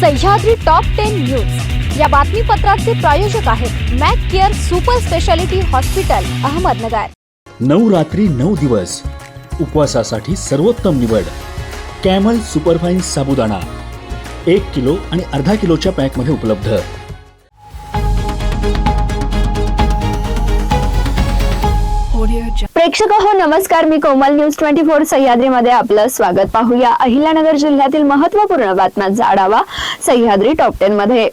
Sahyadri top ten news या बातमीपत्राचे प्रायोजक आहेत Mac care super speciality hospital Ahmednagar. नऊ रात्री नऊ दिवस. उपवासासाठी सर्वोत्तम निवड. कॅमल सुपरफाईन साबुदाणा. एक किलो आणि अर्धा किलोच्या पॅकमध्ये उपलब्ध. प्रेक्षक हो नमस्कार. मी कोमल न्यूज ट्वेंटी फोर सह्याद्रीमध्ये आपलं स्वागत. पाहूया अहिल्यानगर जिल्ह्यातील महत्त्वपूर्ण बातम्यांचा आढावा सह्याद्री टॉप टेन मध्ये.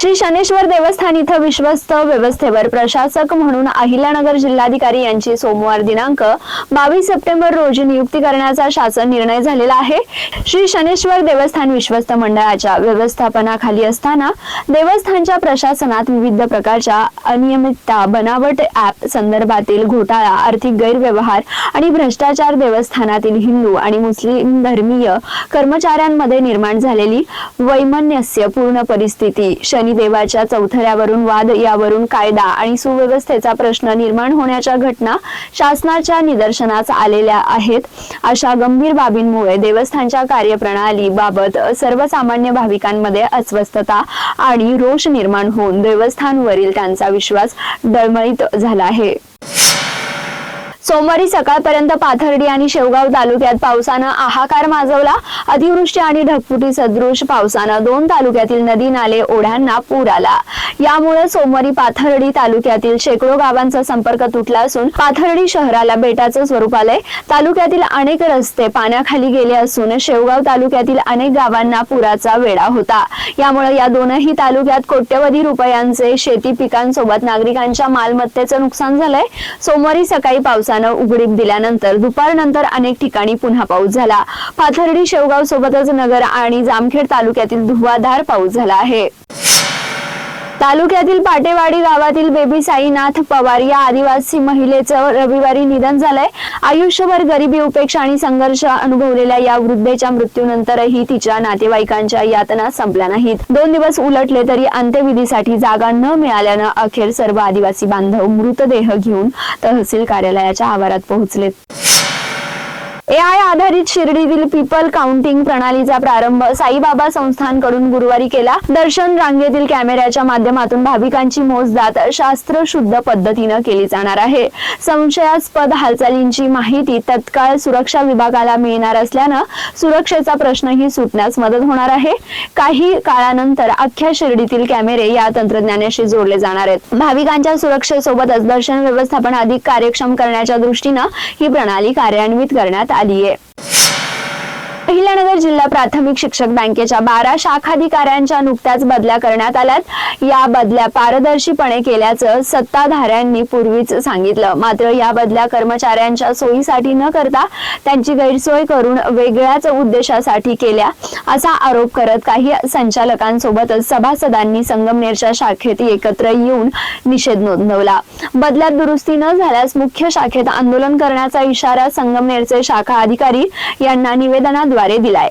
श्री शनेश्वर देवस्थान इथं विश्वस्त व्यवस्थेवर प्रशासक म्हणून अहिल्यानगर जिल्हाधिकारी यांची सोमवार दिनांक बावीस सप्टेंबर रोजी नियुक्ती करण्याचा शासन निर्णय झालेला आहे. श्री शनेश्वर देवस्थान विश्वस्त मंडळाच्या व्यवस्थापनाखाली असताना देवस्थानच्या प्रशासनात विविध प्रकारच्या अनियमितता बनावट ऍप संदर्भातील घोटाळा आर्थिक गैरव्यवहार आणि भ्रष्टाचार देवस्थानातील हिंदू आणि मुस्लिम धर्मीय कर्मचाऱ्यांमध्ये निर्माण झालेली वैमनस्य पूर्ण परिस्थिती देवाच्या चौथऱ्यावरून वाद यावरून कायदा आणि सुव्यवस्थेचा प्रश्न निर्माण होण्याच्या घटना शासनाच्या निदर्शनास आलेल्या आहेत. अशा गंभीर बाबींमुळे देवस्थानच्या कार्यप्रणाली बाबत सर्वसामान्य भाविकांमध्ये अस्वस्थता आणि रोष निर्माण होऊन देवस्थानवरील त्यांचा विश्वास डळमळीत झाला आहे. सोमवारी सकाळपर्यंत पाथर्डी आणि शेवगाव तालुक्यात पावसानं आहाकार माजवला. अतिवृष्टी आणि ढगफुटी सदृश पावसानं दोन तालुक्यातील नदी नाले ओढ्यांना पूर आला. यामुळे सोमवारी पाथर्डी तालुक्यातील शेकडो गावांचा संपर्क तुटला असून पाथर्डी शहराला बेटाचं स्वरूप आलंय तालुक्यातील अनेक रस्ते पाण्याखाली गेले असून शेवगाव तालुक्यातील अनेक गावांना पुराचा वेढा होता. यामुळे या दोनही तालुक्यात कोट्यवधी रुपयांचे शेती पिकांसोबत नागरिकांच्या मालमत्तेचं नुकसान झालंय. सोमवारी सकाळी पावसानं उघडीप दिल्यानंतर दुपारनंतर अनेक ठिकाणी पुन्हा पाऊस झाला. पाथर्डी शेवगाव जळगाव सोबतच नगर आणि जामखेड तालुक्यातील धुवाधार पाऊस झाला आहे. तालुक्यातील पाटेवाडी गावातील बेबी साईनाथ पवार या आदिवासी महिलेचं रविवारी निधन झालंय. आयुष्यभर गरिबी उपेक्षा आणि संघर्ष अनुभवलेल्या या वृद्धेच्या मृत्यूनंतरही तिच्या नातेवाईकांच्या यातना संपल्या नाहीत. दोन दिवस उलटले तरी अंत्यविधीसाठी जागा न मिळाल्यानं अखेर सर्व आदिवासी बांधव मृतदेह घेऊन तहसील कार्यालयाच्या आवारात पोहोचलेत. एआय आधारित शिर्डीतील पीपल काउंटिंग प्रणालीचा प्रारंभ साईबाबा संस्थानकडून गुरुवारी केला. दर्शन रांगेतील कॅमेऱ्याच्या माध्यमातून भाविकांची मोजदात शास्त्रशुद्ध पद्धतीनं केली जाणार आहे. संशयास्पद हालचालींची माहिती तत्काळ सुरक्षा विभागाला मिळणार असल्यानं सुरक्षेचा प्रश्नही सुटण्यास मदत होणार आहे. काही काळानंतर अख्ख्या शिर्डीतील कॅमेरे या तंत्रज्ञानाशी जोडले जाणार आहेत. भाविकांच्या सुरक्षेसोबतच दर्शन व्यवस्थापन अधिक कार्यक्षम करण्याच्या दृष्टीनं ही प्रणाली कार्यान्वित करण्यात आली आहे अहिल्यानगर जिल्हा प्राथमिक शिक्षक बँकेच्या बारा शाखाधिकाऱ्यांच्या नुकत्याच बदल्या करण्यात आल्यात. या बदल्या पारदर्शीपणे केल्याचं सत्ताधाऱ्यांनी पूर्वीच सांगितलं. मात्र या बदल्या कर्मचाऱ्यांच्या सोयीसाठी न करता त्यांची गैरसोय करून वेगळ्याच उद्देशासाठी केल्या असा आरोप करत काही संचालकांसोबतच सभासदांनी संगमनेरच्या शाखेत एकत्र येऊन निषेध नोंदवला. बदल्यात दुरुस्ती न झाल्यास मुख्य शाखेत आंदोलन करण्याचा इशारा संगमनेरचे शाखा अधिकारी यांना निवेदनाद्वारे दिलाय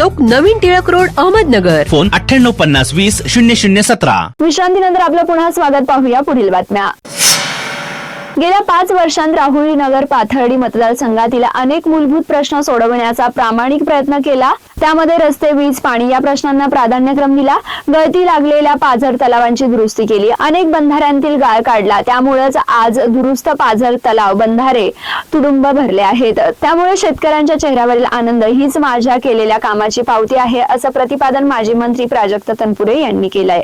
चौक नवीन टिळक रोड अहमदनगर. फोन अठ्ठ्याण्णव पन्नास वीस शून्य शून्य सतरा. विश्रांतीनंतर आपलं पुन्हा स्वागत पाहूया. पुढील बातम्या. गेल्या पाच वर्षांत राहुरी नगर पाथर्डी मतदारसंघातील अनेक मूलभूत प्रश्न सोडवण्याचा प्रामाणिक प्रयत्न केला. त्यामध्ये रस्ते वीज पाणी या प्रश्नांना प्राधान्यक्रम दिला. गळती लागलेल्या पाझर तलावांची दुरुस्ती केली. अनेक बंधाऱ्यांतील गाळ काढला. त्यामुळेच आज दुरुस्त पाझर तलाव बंधारे तुडुंब भरले आहेत. त्यामुळे शेतकऱ्यांच्या चेहऱ्यावरील आनंद हीच माझ्या केलेल्या कामाची पावती आहे असं प्रतिपादन माजी मंत्री प्राजक्त तनपुरे यांनी केलंय.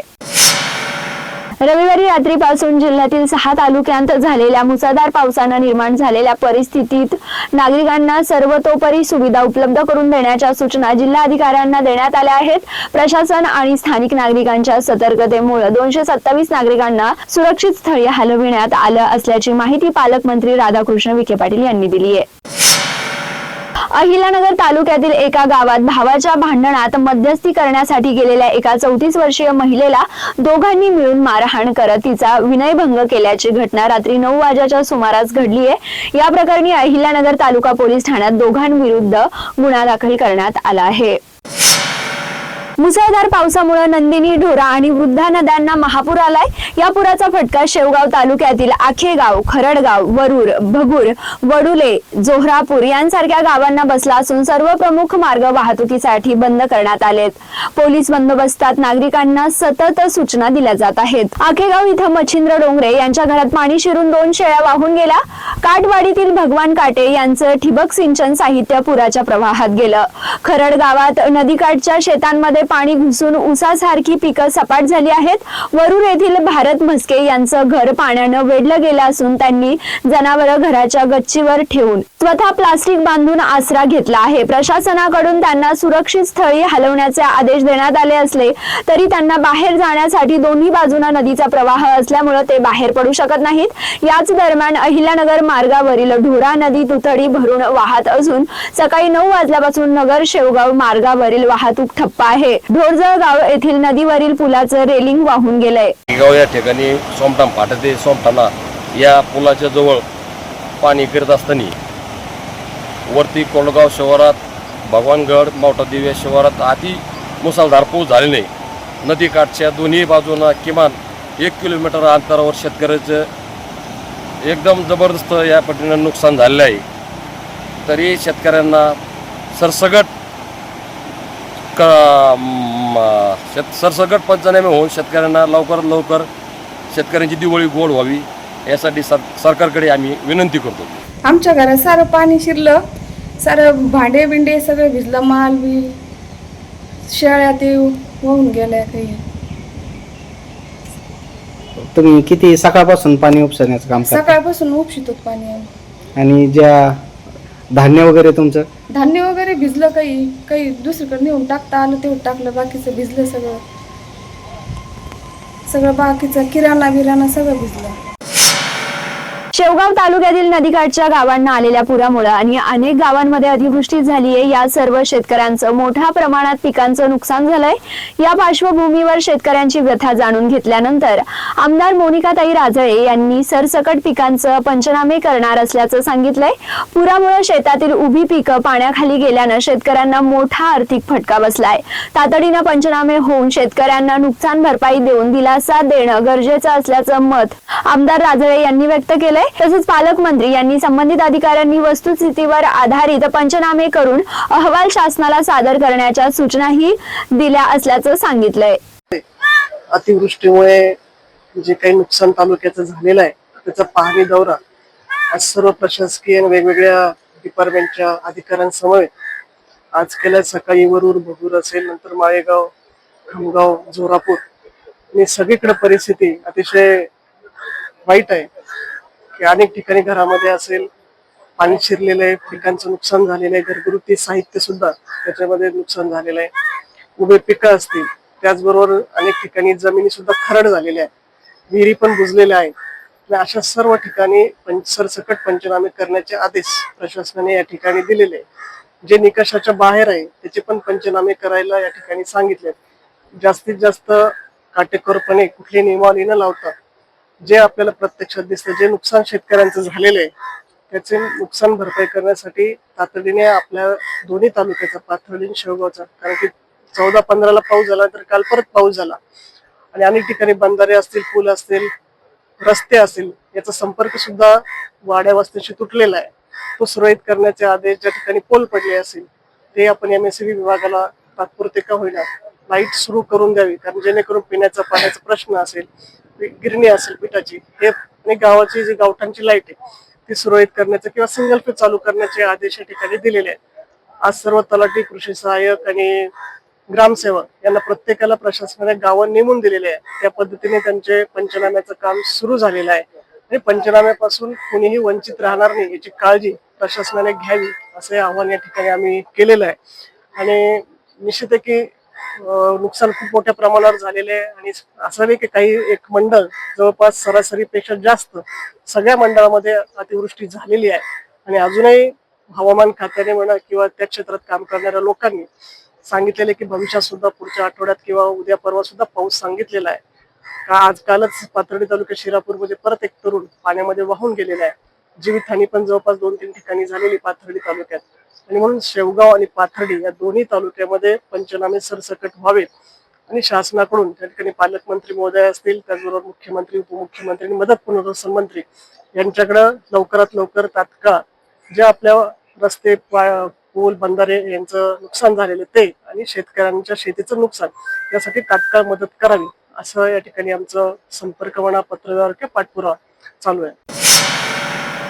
रविवारी रात्रीपासून जिल्ह्यातील सहा तालुक्यांत झालेल्या मुसळधार पावसानं निर्माण झालेल्या परिस्थितीत नागरिकांना सर्वतोपरी सुविधा उपलब्ध करून देण्याच्या सूचना जिल्हाधिकाऱ्यांना देण्यात आल्या आहेत. प्रशासन आणि स्थानिक नागरिकांच्या सतर्कतेमुळे दोनशे सत्तावीस नागरिकांना सुरक्षित स्थळी हलविण्यात आलं असल्याची माहिती पालकमंत्री राधाकृष्ण विखे पाटील यांनी दिली आहे. अहिलानगर तालुक्यातील एका गावात भावाच्या भांडणात मध्यस्थी करण्यासाठी गेलेल्या एका चौतीस वर्षीय महिलेला दोघांनी मिळून मारहाण करत तिचा विनयभंग केल्याची घटना रात्री नऊ वाजेच्या सुमारास घडली आहे. या प्रकरणी अहिल्यानगर तालुका पोलीस ठाण्यात दोघांविरुद्ध गुन्हा दाखल करण्यात आला आहे. मुसळधार पावसामुळे नंदिनी ढोरा आणि वृद्धा नद्यांना महापूर आलाय. या पुराचा फटका शेवगाव तालुक्यातील आखेगाव खरडगाव वरूर भगूर वडुले जोहरापूर यांसारख्या गावांना बसला असून सर्व प्रमुख मार्ग वाहतुकीसाठी बंद करण्यात आलेत. पोलीस बंदोबस्तात नागरिकांना सतत सूचना दिल्या जात आहेत. आखेगाव इथं मच्छिंद्र डोंगरे यांच्या घरात पाणी शिरून दोन शेळ्या वाहून गेल्या. काटवाडीतील भगवान काटे यांचं ठिबक सिंचन साहित्य पुराच्या प्रवाहात गेलं. खरड गावात नदीकाठच्या शेतांमध्ये पाणी घुसून ऊसासारखी पिकं सपाट झाली आहेत. वरूर येथील भारत म्हस्के यांचं घर पाण्यानं वेढलं गेलं असून त्यांनी जनावरं घराच्या गच्चीवर ठेवून स्वतः प्लास्टिक बांधून आसरा घेतला आहे. प्रशासनाकडून त्यांना सुरक्षित स्थळी हलवण्याचे आदेश देण्यात आले असले तरी त्यांना बाहेर जाण्यासाठी दोन्ही बाजूना नदीचा प्रवाह असल्यामुळे ते बाहेर पडू शकत नाहीत. याच दरम्यान अहिल्यानगर मार्गावरील ढोरा नदी तुतडी भरून वाहत असून सकाळी नऊ वाजल्यापासून नगर शेवगाव मार्गावरील वाहतूक ठप्प आहे. ढोरजळगाव येथील नदीवरील पुलाचं रेलिंग वाहून गेलंय. गाव या ठिकाणी सोमटाम फाटा ते सोमटाणा या पुलाच्या जवळ पाणी फिरत असताना वरती कोंडगाव शिवारात भगवानगड मोठा दिव्या शिवारात आधी मुसळधार पाऊस झाले नाही नदीकाठच्या दोन्ही बाजूंना किमान एक किलोमीटर अंतरावर शेतकऱ्याचं एकदम जबरदस्त या पटीनं नुकसान झालेलं आहे. तरी शेतकऱ्यांना सरसगट क म, शेत सरसकट पंचनामे होऊन शेतकऱ्यांना लवकरात लवकर शेतकऱ्यांची दिवाळी गोड व्हावी यासाठी सर सरकारकडे आम्ही विनंती करतो. आमच्या घरात सारं पाणी शिरलं सारं भांडे बिंडे सगळं भिजलं माल बिल शेळ्या ते वाहून गेल्या काही. तुम्ही किती सकाळपासून पाणी उपसण्याचं काम करता? सकाळपासून उपशित पाणी आम्ही. आणि ज्या धान्य वगैरे तुमचं? धान्य वगैरे भिजलं काही काही दुसरीकडे नेऊन टाकता आलं तेवढं टाकलं बाकीचं भिजलं सगळं. सगळं बाकीचं किराणा बिराणा सगळं भिजलं. शेवगाव तालुक्यातील नदीकाठच्या गावांना आलेल्या पुरामुळे आणि अनेक गावांमध्ये अतिवृष्टी झाली आहे. या सर्व शेतकऱ्यांचं मोठ्या प्रमाणात पिकांचं नुकसान झालंय. या पार्श्वभूमीवर शेतकऱ्यांची व्यथा जाणून घेतल्यानंतर आमदार मोनिकाताई राजळे यांनी सरसकट पिकांचं पंचनामे करणार असल्याचं सांगितलंय. पुरामुळे शेतातील उभी पिकं पाण्याखाली गेल्यानं शेतकऱ्यांना मोठा आर्थिक फटका बसलाय. तातडीनं पंचनामे होऊन शेतकऱ्यांना नुकसान भरपाई देऊन दिलासा देणं गरजेचं असल्याचं मत आमदार राजळे यांनी व्यक्त केलंय. तसंच पालकमंत्री यांनी संबंधित अधिकाऱ्यांनी वस्तुस्थितीवर आधारित पंचनामे करून अहवाल शासनाला सादर करण्याच्या सूचनाही दिल्या असल्याचं सांगितलंय. अतिवृष्टीमुळे जे काही नुकसान तालुक्याचं झालेलं आहे त्याचा पाहणी दौरा आज सर्व प्रशासकीय आणि वेगवेगळ्या डिपार्टमेंटच्या अधिकाऱ्यांसमवेत आज केल्या. सकाळी वरूर भगूर असेल नंतर माळेगाव खामगाव जोरापूर. आणि सगळीकडे परिस्थिती अतिशय वाईट आहे. की अनेक ठिकाणी घरामध्ये असेल पाणी शिरलेलं आहे पिकांचं नुकसान झालेलं आहे घरगुती साहित्य सुद्धा त्याच्यामध्ये नुकसान झालेलं आहे. उभे पिकं असतील त्याचबरोबर अनेक ठिकाणी जमिनी सुद्धा खरड झालेल्या आहेत. विहिरी पण बुजलेल्या आहेत. अशा सर्व ठिकाणी सरसकट पंचनामे करण्याचे आदेश प्रशासनाने या ठिकाणी दिलेले आहे जे निकषाच्या बाहेर आहे त्याचे पण पंचनामे करायला या ठिकाणी सांगितले जास्तीत जास्त काटेकोरपणे कुठली नियमावली न लावता जे आपल्याला प्रत्यक्षात दिसलं जे नुकसान शेतकऱ्यांचं झालेलं आहे त्याचे नुकसान भरपाई करण्यासाठी तातडीने आपल्या दोन्ही तालुक्याचा पाथर्डी शेवगावचा कारण की चौदा पंधराला पाऊस झाला तर काल परत पाऊस झाला. आणि अनेक ठिकाणी बंधारे असतील पूल असतील रस्ते असतील याचा संपर्क सुद्धा वाड्या वस्त्यांशी तुटलेला आहे. तो सुरळीत करण्याचे आदेश ज्या ठिकाणी पोल पडले असेल ते आपण एम एस विभागाला तात्पुरते का होईना लाइट सुरू करून द्यावी कारण जेणेकरून पिण्याचा पाण्याचा प्रश्न असेल गिरणी असेल पिठाची हे आणि गावाची जी गावठांची लाइट आहे ती सुरळीत करण्याचे किंवा सिंगल पे चालू करण्याचे आदेश या ठिकाणी दिलेले आहेत. आज सर्व तलाठी कृषी सहाय्यक आणि ग्रामसेवक यांना प्रत्येकाला प्रशासनाने गावं नेमून दिलेले आहे त्या पद्धतीने त्यांचे पंचनाम्याचं काम सुरू झालेलं आहे. आणि पंचनाम्यापासून कुणीही वंचित राहणार नाही याची काळजी प्रशासनाने घ्यावी असे आव्हान या ठिकाणी आम्ही केलेलं आहे. आणि निश्चित आहे की नुकसान खूप मोठ्या प्रमाणावर झालेले आहे. आणि असं नाही की काही एक मंडळ जवळपास सरासरीपेक्षा जास्त सगळ्या मंडळामध्ये अतिवृष्टी झालेली आहे. आणि अजूनही हवामान खात्याने म्हणा किंवा त्या क्षेत्रात काम करणाऱ्या लोकांनी सांगितलेले की भविष्यात सुद्धा पुढच्या आठवड्यात किंवा उद्या परवा सुद्धा पाऊस सांगितलेला आहे. का आजकालच पाथर्डी तालुक्यात शिरापूरमध्ये परत एक तरुण पाण्यामध्ये वाहून गेलेला आहे. जीवितहानी पण जवळपास दोन तीन ठिकाणी झालेली पाथर्डी तालुक्यात. आणि म्हणून शेवगाव आणि पाथर्डी या दोन्ही तालुक्यामध्ये पंचनामे सरसकट व्हावेत. आणि शासनाकडून त्या ठिकाणी पालकमंत्री महोदय असतील त्याचबरोबर मुख्यमंत्री उपमुख्यमंत्री आणि मदत पुनर्वसन मंत्री यांच्याकडं लवकरात लवकर तात्काळ जे आपल्या रस्ते पूल बंधारे यांचं नुकसान झालेलं ते आणि शेतकऱ्यांच्या शेतीचं नुकसान यासाठी तात्काळ मदत करावी असं या ठिकाणी आमचं संपर्क म्हणा पत्रव्यवहार किंवा पाठपुरावा चालू आहे.